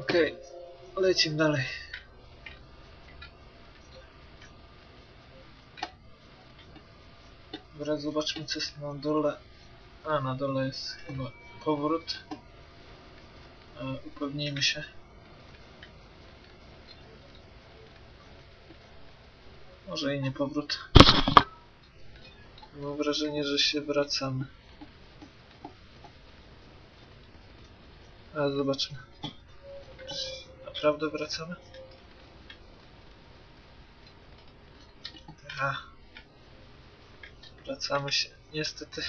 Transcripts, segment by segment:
Okej, lecimy dalej. Dobra, zobaczmy co jest na dole. A, na dole jest chyba powrót. E, upewnijmy się. Może i nie powrót. Mam wrażenie, że się wracamy. Ale zobaczmy. Naprawdę wracamy? A. Wracamy się. Niestety.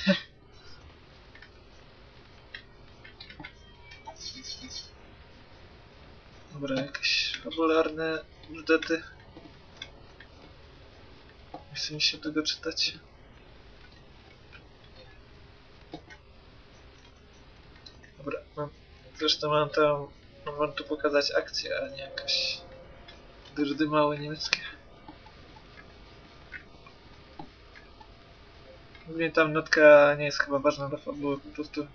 Dobra, jakieś fabularne bzdety. Nie mi się tego czytać. Dobra, mam, zresztą mam tam, mam tu pokazać akcję, a nie jakaś dyrdy małe niemieckie. Głównie tam notka nie jest chyba ważna dla fabuły, po prostu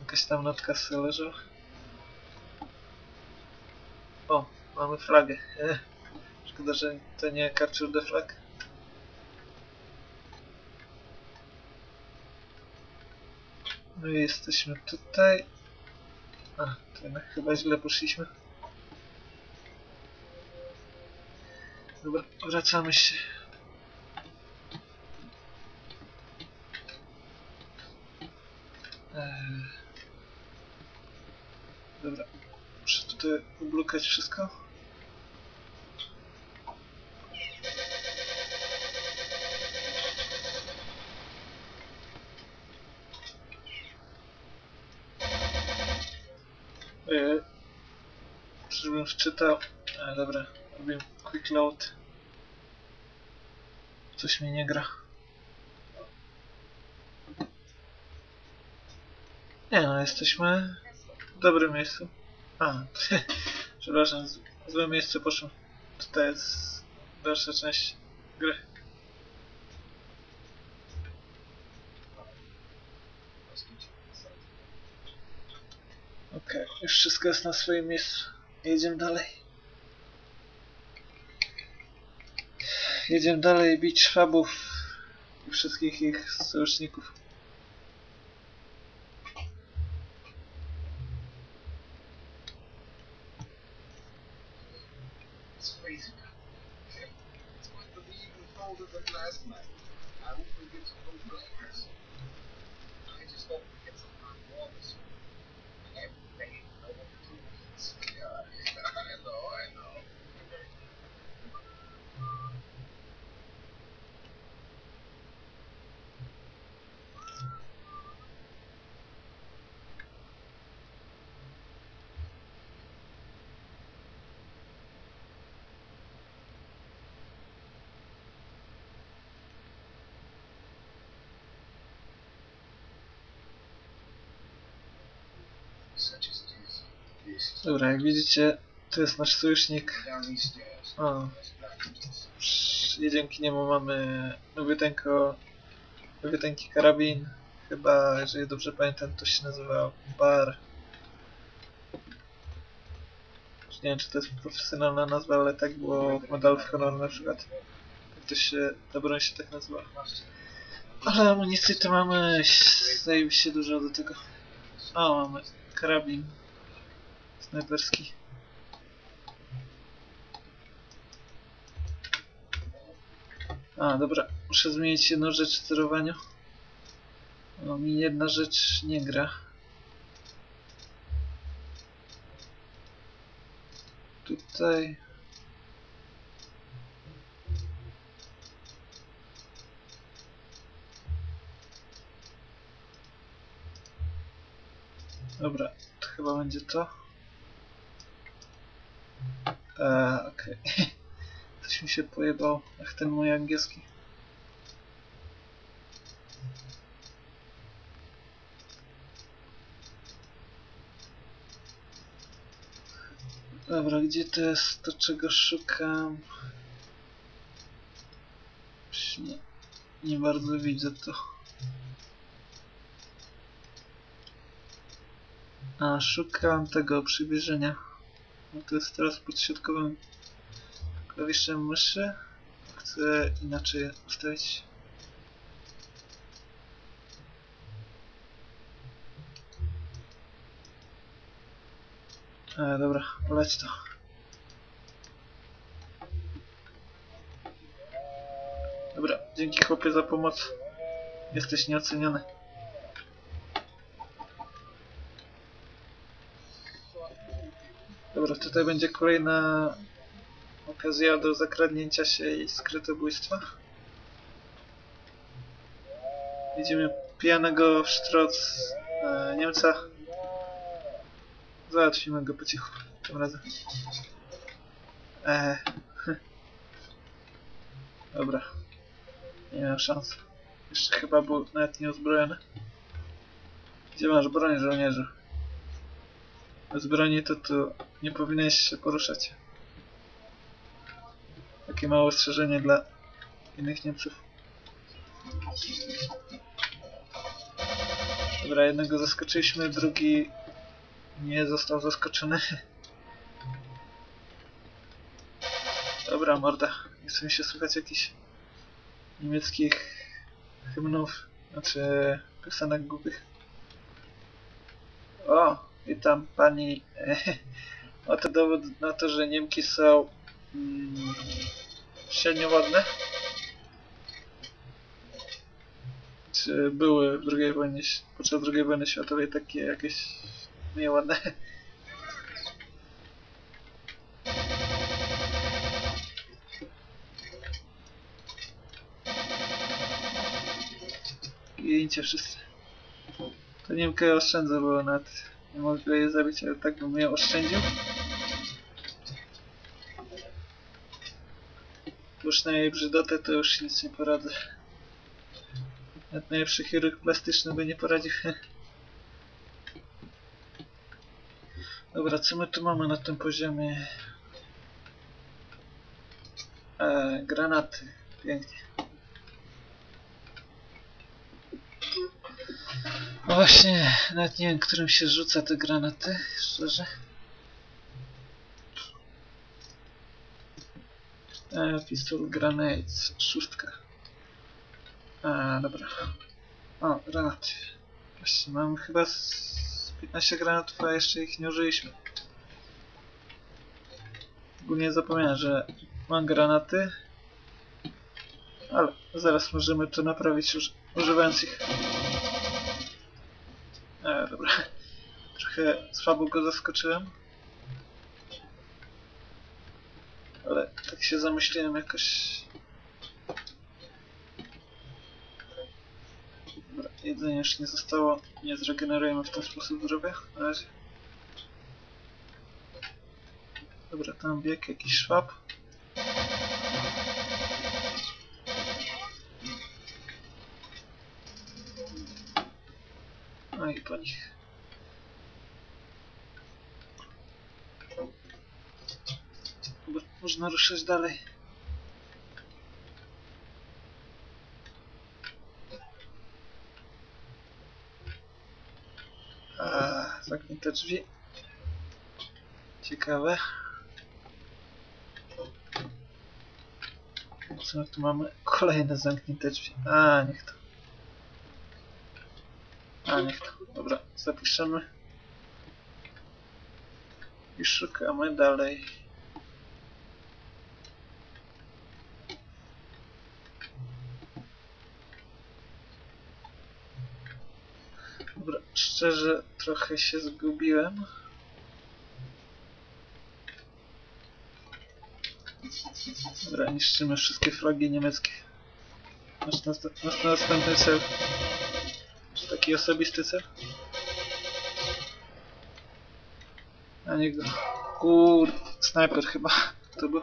jakaś tam notka sobie. O, mamy flagę. Szkoda, że to nie Capture the Flag. No i jesteśmy tutaj. A, to jednak chyba źle poszliśmy. Dobra, wracamy się. Eee. Dobra, muszę tutaj ublukać wszystko. Żebym wczytał. A, dobra, robię quick load. Coś mi nie gra. Nie no, jesteśmy w dobrym miejscu. A, przepraszam, z- złe miejsce poszło. Tutaj jest dalsza część gry. Okej, już wszystko jest na swoim miejscu. Jedziemy dalej. Jedziemy dalej bić szwabów i wszystkich ich sojuszników. Dobra, jak widzicie, to jest nasz sojusznik. O, dzięki niemu mamy nowiuteńko, nowiuteńki karabin. Chyba, jeżeli dobrze pamiętam, to się nazywa Bar. Nie wiem, czy to jest profesjonalna nazwa, ale tak było w Medal of Honor na przykład. To się, ta broń się tak nazywa. Ale amunicji to mamy się dużo do tego. O, mamy karabin snajperski. A, dobra, muszę zmienić jedną rzecz w sterowaniu. No, mi jedna rzecz nie gra. Tutaj. Dobra, to chyba będzie to. Eee, okej. Coś mi się pojebał. Ach, ten mój angielski. Dobra, gdzie to jest to, czego szukam? Nie, nie bardzo widzę to. A, szukam tego przybliżenia. No to jest teraz pod środkowym klawiszem myszy. Chcę inaczej ustawić. E, dobra, leć to. Dobra, dzięki chłopie za pomoc. Jesteś nieoceniony. Dobra, tutaj będzie kolejna okazja do zakradnięcia się i skrytobójstwa. Widzimy pijanego w sztroc e, Niemca. Załatwimy go po cichu tym razem. Eee. Dobra. Nie miałem szans. Jeszcze chyba był nawet nieuzbrojony. Gdzie masz broń, żołnierzu? Bez broni to tu nie powinieneś się poruszać. Takie małe ostrzeżenie dla innych Niemców. Dobra, jednego zaskoczyliśmy, drugi nie został zaskoczony. Dobra, morda. Nie chce mi się słuchać jakichś niemieckich hymnów, znaczy piosenek głupich. O, witam pani. Oto dowód na to, że Niemki są mm, średnio ładne. Czy były w II wojnie, podczas II wojny światowej takie jakieś nieładne? Gincie wszyscy. To Niemkę oszczędzę, bo nawet nie mogę je zabić, ale tak bym je oszczędził. Już na jej brzydotę to już nic nie poradzę. Nawet najlepszy chirurg plastyczny by nie poradził. Dobra, co my tu mamy na tym poziomie? E, granaty. Pięknie. No właśnie, nawet nie wiem, którym się rzuca te granaty, szczerze. E, pistol grenades, szóstka. A, dobra. O, granaty. Właśnie, mam chyba z 15 granatów, a jeszcze ich nie użyliśmy. Ogólnie zapomniałem, że mam granaty. Ale zaraz możemy to naprawić już używając ich. E, dobra. Trochę słabo go zaskoczyłem. Ale tak się zamyśliłem jakoś... Dobra, jedzenie już nie zostało. Nie zregenerujemy w ten sposób zdrowia. Na razie. Dobra, tam bieg jakiś szwab. No i po nich. Dobra, można ruszać dalej. A, zamknięte drzwi. Ciekawe. Co tu mamy? Kolejne zamknięte drzwi. A, niech to. A, niech to. Dobra, zapiszemy. I szukamy dalej. Dobra, szczerze trochę się zgubiłem. Dobra, niszczymy wszystkie flagi niemieckie. Nasz, nas, nasz następny cel. Czy taki osobisty cel? A nie go. Kur... Snajper chyba. To był.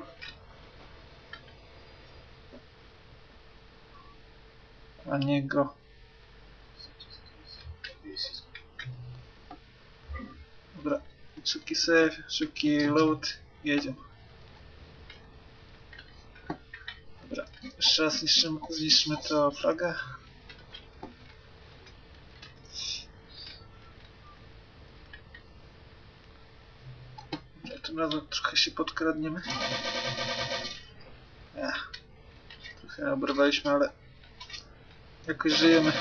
A nie go. Dobra. Szybki save, szybki load. Jedziemy. Dobra. Jeszcze raz zniszczymy, zniszczymy to flagę. tym razem trochę się podkradniemy. Ech. Trochę oberwaliśmy, ale jakoś żyjemy.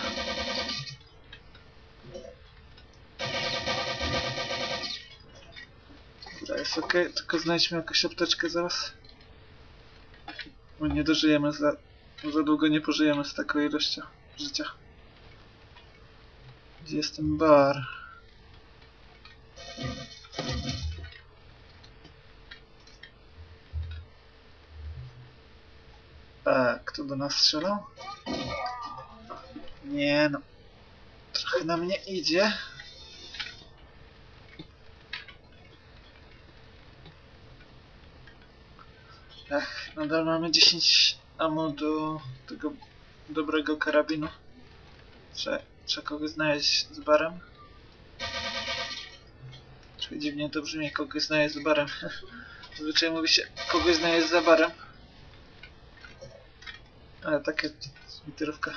Jest ok, tylko znajdźmy jakąś apteczkę zaraz. Bo nie dożyjemy za, za długo nie pożyjemy z taką ilością życia. Gdzie jest ten bar? E, kto do nas strzelał? Nie no. Trochę na mnie idzie. Nadal mamy 10 ammo do tego dobrego karabinu. Trzeba, kogoś znaleźć z barem. Trochę dziwnie to brzmi, kogoś znaleźć z barem. Zazwyczaj mówi się, kogoś znaleźć za barem. Ale takie literówka.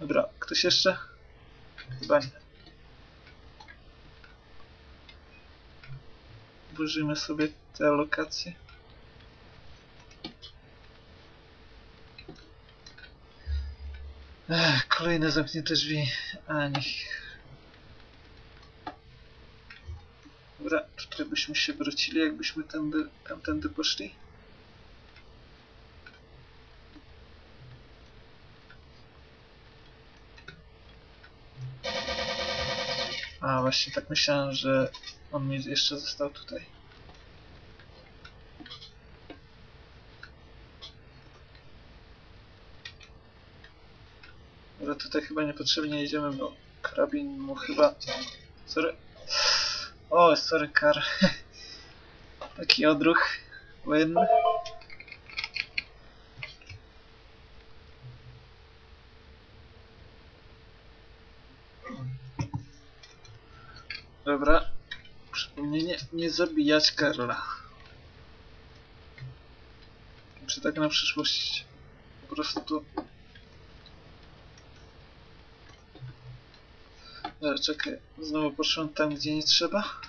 Dobra, ktoś jeszcze? Chyba nie. Włożymy sobie te lokacje. Ech, kolejne zamknięte drzwi. A niech. Dobra, tutaj byśmy się wrócili, jakbyśmy tędy, tamtędy poszli. A właśnie tak myślałem, że on mi jeszcze został tutaj. Dobra, tutaj chyba niepotrzebnie jedziemy, bo karabin mu chyba... Sorry. O, sorry, kar. Taki odruch wojenny. Dobra. Przypomnienie, nie zabijać Karla. Czy tak na przyszłość po prostu... Dobra, czekaj, znowu poszłem tam, gdzie nie trzeba.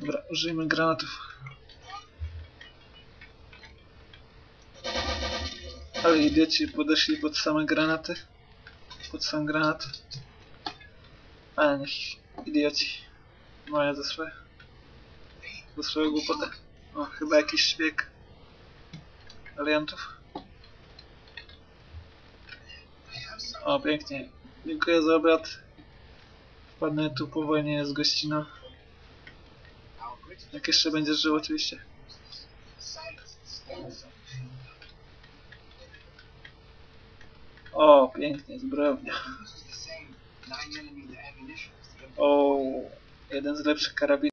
Dobra, użyjmy granatów. Ale idioci podeszli pod same granaty. Pod sam granat. A niech idioci. Moja ze swoje. Ze swoją głupotę. O, chyba jakiś szpieg. Aliantów. O, pięknie. Dziękuję za obiad. Wpadnę tu po wojnie z gościną. Jak jeszcze będziesz żył oczywiście. O, pięknie, zbrojownia. O, jeden z lepszych karabinów.